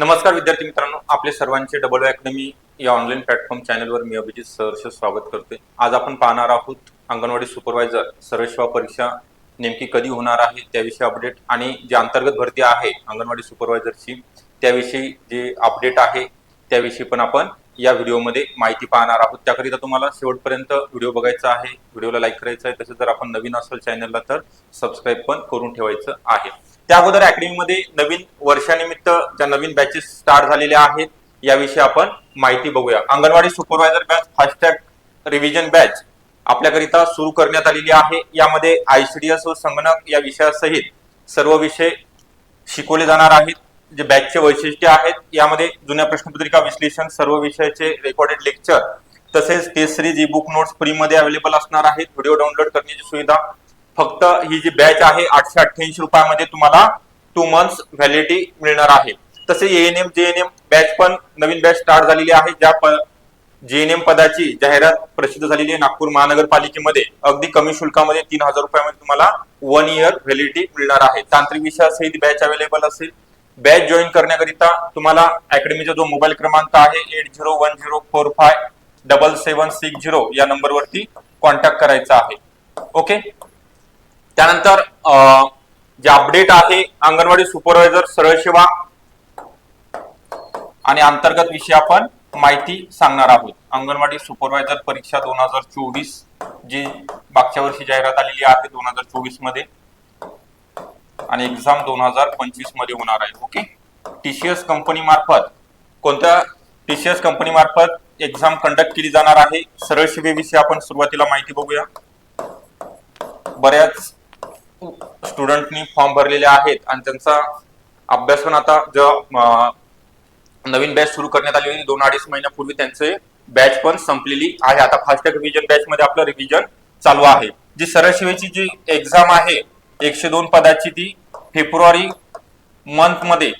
नमस्कार विद्यार्थी मित्रांनो आपले सर्वांचे डबल अकॅडमी या ऑनलाईन प्लॅटफॉर्म चॅनलवर मी अभिजित सहर्ष स्वागत करते आज आपण पाहणार आहोत अंगणवाडी सुपरवायझर सर्वेश्वा परीक्षा नेमकी कधी होणार आहे त्याविषयी अपडेट आणि जे अंतर्गत भरती आहे अंगणवाडी सुपरवायझरची त्याविषयी जे अपडेट आहे त्याविषयी पण आपण या व्हिडिओमध्ये माहिती पाहणार आहोत. त्याकरिता तुम्हाला शेवटपर्यंत व्हिडिओ बघायचा आहे व्हिडिओला लाईक करायचा आहे. तसेच जर आपण नवीन असाल चॅनलला तर सबस्क्राईब पण करून ठेवायचं आहे. त्या अगोदर अकॅडमीमध्ये नवीन वर्षानिमित्त ज्या नवीन बॅचेस स्टार्ट झालेल्या आहेत याविषयी आपण माहिती बघूया. Anganwadi supervisor batch fast track revision batch आपल्याकरिता सुरू करण्यात आलेली आहे. यामध्ये आयसीडीएस व संगणक या विषयासहित सर्व विषय शिकवले जाणार आहेत. जे बॅचचे वैशिष्ट्य आहेत यामध्ये जुन्या प्रश्नपत्रिका विश्लेषण सर्व विषयाचे रेकॉर्डेड लेक्चर तसेच test series e book notes फ्रीमध्ये अवेलेबल असणार आहेत. व्हिडिओ डाउनलोड करण्याची सुविधा फक्त ही जी बॅच आहे आठशे अठ्ठ्याऐंशी रुपयामध्ये तुम्हाला टू मंथ्स व्हॅलिडिटी मिळणार आहे. तसे एएनएम जेएनएम बॅच पण नवीन बॅच स्टार्ट झालेली आहे. ज्या जेएनएम पदाची जाहिरात प्रसिद्ध झालेली आहे नागपूर महानगरपालिकेमध्ये. अगदी कमी शुल्कामध्ये तीन हजार रुपयामध्ये तुम्हाला वन इयर व्हॅलिडिटी मिळणार आहे. तांत्रिक विषय असेल बॅच अवेलेबल असेल. बॅच जॉईन करण्याकरिता तुम्हाला अकॅडमीचा जो मोबाईल क्रमांक आहे eight zero one zero four five double seven six zero या नंबरवरती कॉन्टॅक्ट करायचा आहे. ओके त्यानंतर जे अपडेट आहे अंगणवाडी सुपरवायझर सरळ सेवा आणि अंतर्गत विषय आपण माहिती सांगणार आहोत. अंगणवाडी सुपरवायझर परीक्षा दोन हजार चोवीस जी मागच्या वर्षी जाहिरात आलेली आहे दोन हजार चोवीसमध्ये आणि एक्झाम दोन हजार पंचवीसमध्ये होणार आहे. ओके टीसीएस कंपनी मार्फत कोणत्या टीसीएस कंपनी मार्फत एक्झाम कंडक्ट केली जाणार आहे? सरळ सेवेविषयी आपण सुरुवातीला माहिती बघूया. बऱ्याच स्टुडंटनी फॉर्म भरलेले आहेत आणि त्यांचा अभ्यास पण आता जेव्हा नवीन बॅच सुरू करण्यात आली होती दोन अडीच महिन्यापूर्वी त्यांचे बॅच पण संपलेली आहे. आता फास्टॅग रिव्हिजन बॅच मध्ये आपलं रिव्हिजन चालू आहे. जी सरळसेवेची जी एक्झाम आहे एकशे दोन पदाची ती फेब्रुवारी मंथमध्ये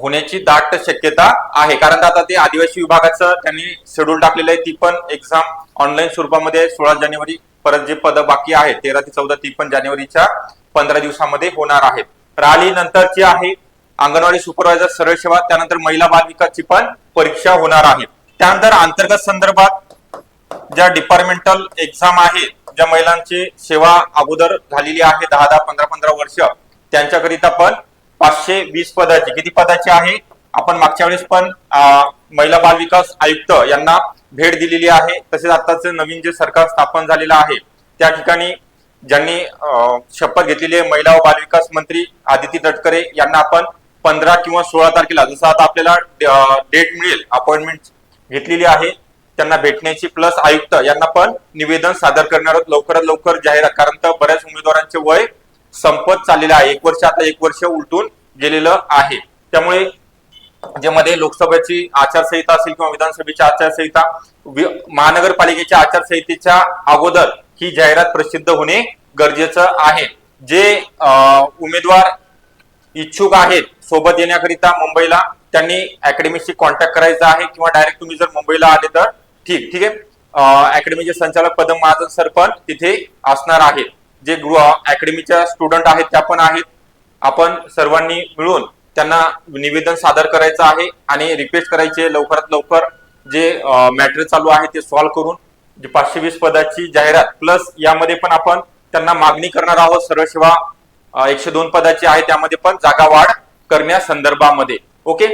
होण्याची दाट शक्यता आहे. कारण आता ते आदिवासी विभागाचं त्यांनी शेड्यूल टाकलेलं आहे. ती पण एक्झाम ऑनलाईन स्वरूपामध्ये सोळा जानेवारी परत जे पद बाकी आहेत तेरा ते चौदा ती पण जानेवारीच्या पंधरा दिवसामध्ये होणार आहेत. राहिली नंतरची आहे अंगणवाडी सुपरवायझर सरळ सेवा त्यानंतर महिला बाल विकासची पण परीक्षा होणार आहे. त्यानंतर अंतर्गत संदर्भात ज्या डिपार्टमेंटल एक्झाम आहेत ज्या महिलांची सेवा अगोदर झालेली आहे दहा दहा पंधरा पंधरा वर्ष त्यांच्याकरिता पण पाचशे वीस पदाची. किती पदाची आहे? आपण मागच्या वेळेस पण अं, महिला बाल विकास आयुक्त यांना भेट दिलेली आहे. तसेच आताच नवीन जे सरकार स्थापन झालेलं आहे त्या ठिकाणी ज्यांनी शपथ घेतलेली आहे महिला व बाल विकास मंत्री आदिती तटकरे यांना आपण पंधरा किंवा सोळा तारखेला जसं आता आपल्याला डेट मिळेल अपॉइंटमेंट घेतलेली आहे त्यांना भेटण्याची प्लस आयुक्त यांना पण निवेदन सादर करणार लवकरात लवकर जाहीर कारण तर बऱ्याच उमेदवारांचे वय संपत चाललेलं आहे. एक वर्ष आता एक वर्ष उलटून गेलेलं आहे. त्यामुळे जे मध्ये लोकसभेची आचारसंहिता असेल किंवा विधानसभेची आचारसंहिता महानगरपालिकेच्या आचारसंहितेच्या अगोदर ही जाहिरात प्रसिद्ध होणे गरजेचं आहे. जे उमेदवार इच्छुक आहेत सोबत येण्याकरिता मुंबईला त्यांनी अकॅडमीशी कॉन्टॅक्ट करायचा आहे किंवा डायरेक्ट तुम्ही जर मुंबईला आले तर ठीक ठीक आहे? अकॅडमीचे संचालक पदम महाजन सर पण तिथे असणार आहेत. जे अकॅडमीच्या स्टुडंट आहेत त्या पण आहेत. आपण सर्वांनी मिळून त्यांना निवेदन सादर करायचं आहे आणि रिक्वेस्ट करायची लवकरात लवकर जे मॅटर चालू आहे ते सॉल्व्ह करून जे पाचशे वीस पदाची जाहिरात प्लस यामध्ये पण आपण त्यांना मागणी करणार आहोत. सर्व सेवा एकशे दोन पदाची आहे त्यामध्ये पण जागा वाढ करण्यासंदर्भामध्ये. ओके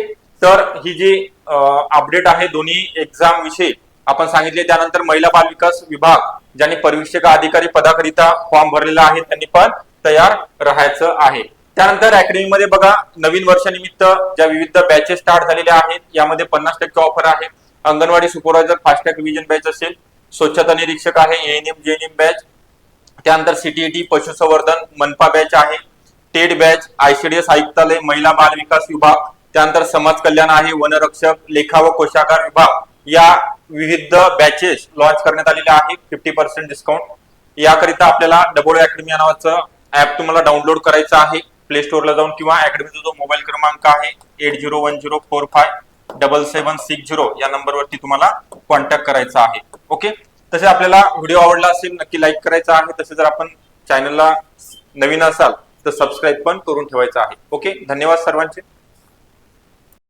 तर ही जी अपडेट आहे दोन्ही एक्झाम विषयी आपण सांगितले. त्यानंतर महिला बाल विकास विभाग ज्यांनी परिवीक्षक अधिकारी पदाकरिता फॉर्म भरलेला आहे त्यांनी पण तयार राहायचं आहे. त्यानंतर अकॅडमीमध्ये बघा नवीन वर्षानिमित्त ज्या विविध बॅचेस स्टार्ट झालेल्या आहेत यामध्ये पन्नास टक्के ऑफर आहे. Anganwadi supervisor fast track revision batch असेल स्वच्छता निरीक्षक आहे एएनएम जेएनएम बॅच त्यानंतर सीटीईटी पशुसंवर्धन मनपा बॅच आहे टेट बॅच आयसीडीएस आयुक्तालय महिला बाल विकास विभाग. त्यानंतर समाज कल्याण आहे वनरक्षक लेखा व कोशागार विभाग. या विविध बॅचेस लॉन्च करण्यात आलेल्या आहेत. फिफ्टी पर्सेंट डिस्काउंट याकरिता आपल्याला डबल अकॅडमी या नावाचं ऍप तुम्हाला डाउनलोड करायचं आहे. प्ले स्टोअरला जाऊन किंवा अकॅडमीचा जो मोबाईल क्रमांक आहे eight zero one zero four five double seven six zero या नंबरवरती तुम्हाला कॉन्टॅक्ट करायचा आहे. ओके तसे आपल्याला व्हिडिओ आवडला असेल नक्की लाईक करायचा आहे. तसे जर आपण चॅनलला नवीन असाल तर सबस्क्राईब पण करून ठेवायचं आहे. ओके धन्यवाद सर्वांचे.